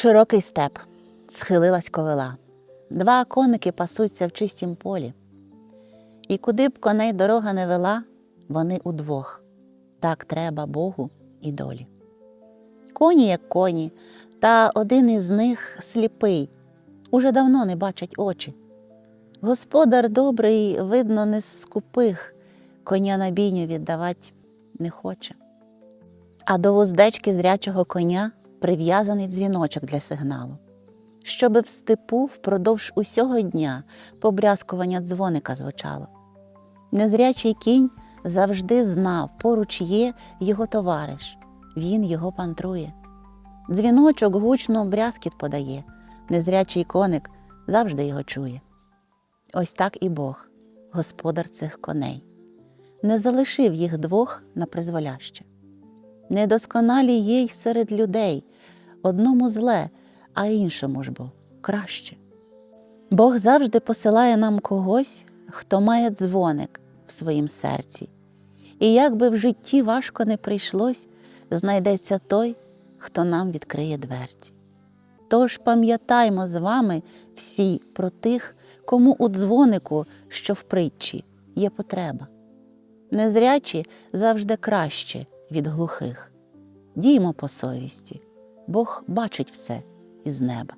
Широкий степ, схилилась ковила. Два коники пасуться в чистім полі. І куди б коней дорога не вела, вони удвох. Так треба Богу і долі. Коні, як коні, та один із них сліпий, уже давно не бачать очі. Господар добрий, видно, не з скупих, коня на бійню віддавать не хоче. А до вуздечки зрячого коня прив'язаний дзвіночок для сигналу, щоби в степу впродовж усього дня побрязкування дзвоника звучало. Незрячий кінь завжди знав, поруч є його товариш, він його пантрує. Дзвіночок гучно брязкіт подає, незрячий коник завжди його чує. Ось так і Бог, господар цих коней, не залишив їх двох на призволяще. Недосконалі є й серед людей, одному зле, а іншому ж бо краще. Бог завжди посилає нам когось, хто має дзвоник в своїм серці. І як би в житті важко не прийшлось, знайдеться той, хто нам відкриє дверці. Тож пам'ятаймо з вами всі про тих, кому у дзвонику, що в притчі, є потреба. Незрячі завжди краще від глухих. Діймо по совісті, Бог бачить все із неба.